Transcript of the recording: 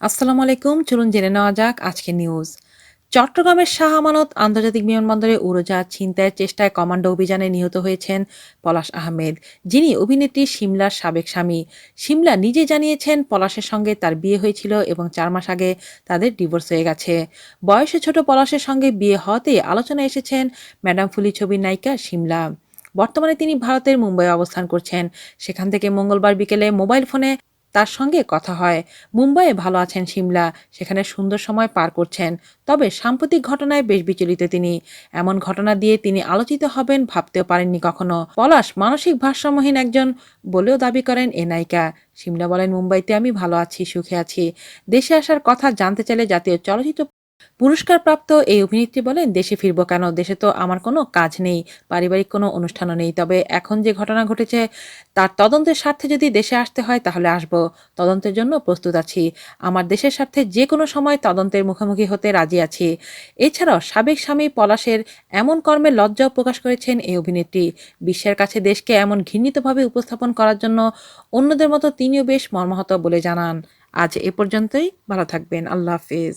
আসসালামু আলাইকুম, চলুন জেনে নেওয়া যাক আজকে নিউজ চট্টগ্রামের শাহ আমানত আন্তর্জাতিক বিমানবন্দরে উড়োজাহাজ ছিনতাইয়ের চেষ্টায় কমান্ডো অভিযানে নিহত হয়েছেন পলাশ আহমেদ, যিনি অভিনেত্রী সিমলার সাবেক স্বামী। সিমলা নিজে জানিয়েছেন পলাশের সঙ্গে তার বিয়ে হয়েছিল এবং চার মাস আগে তাদের ডিভোর্স হয়ে গেছে। বয়সে ছোট পলাশের সঙ্গে বিয়ে হওয়াতে আলোচনায় এসেছেন ম্যাডাম ফুলি ছবির নায়িকা সিমলা বর্তমানে তিনি ভারতের মুম্বাইয়ে অবস্থান করছেন। সেখান থেকে মঙ্গলবার বিকেলে মোবাইল ফোনে তার সঙ্গে কথা হয়। মুম্বাইয়ে ভালো আছেন সিমলা সেখানে সুন্দর সময় পার করছেন। তবে সাম্প্রতিক ঘটনায় বেশ বিচলিত তিনি। এমন ঘটনা দিয়ে তিনি আলোচিত হবেন ভাবতেও পারেননি কখনো। পলাশ মানসিক ভারসাম্যহীন একজন বলেও দাবি করেন এ নায়িকা। সিমলা বলেন, মুম্বাইতে আমি ভালো আছি, সুখে আছি। দেশে আসার কথা জানতে চাইলে জাতীয় চলচ্চিত্র পুরস্কারপ্রাপ্ত এই অভিনেত্রী বলেন, দেশে ফিরবো কেন? দেশে তো আমার কোনো কাজ নেই, পারিবারিক কোনো অনুষ্ঠানও নেই। তবে এখন যে ঘটনা ঘটেছে, তার তদন্তের স্বার্থে যদি দেশে আসতে হয়, তাহলে আসব। তদন্তের জন্য প্রস্তুত আছি। আমার দেশের স্বার্থে যে কোনো সময় তদন্তের মুখোমুখি হতে রাজি আছি। এছাড়াও সাবেক স্বামী পলাশের এমন কর্মে লজ্জাও প্রকাশ করেছেন এই অভিনেত্রী। বিশ্বের কাছে দেশকে এমন ঘৃণিতভাবে উপস্থাপন করার জন্য অন্যদের মতো তিনিও বেশ মর্মাহত বলে জানান। আজ এ পর্যন্তই। ভালো থাকবেন। আল্লাহ হাফিজ।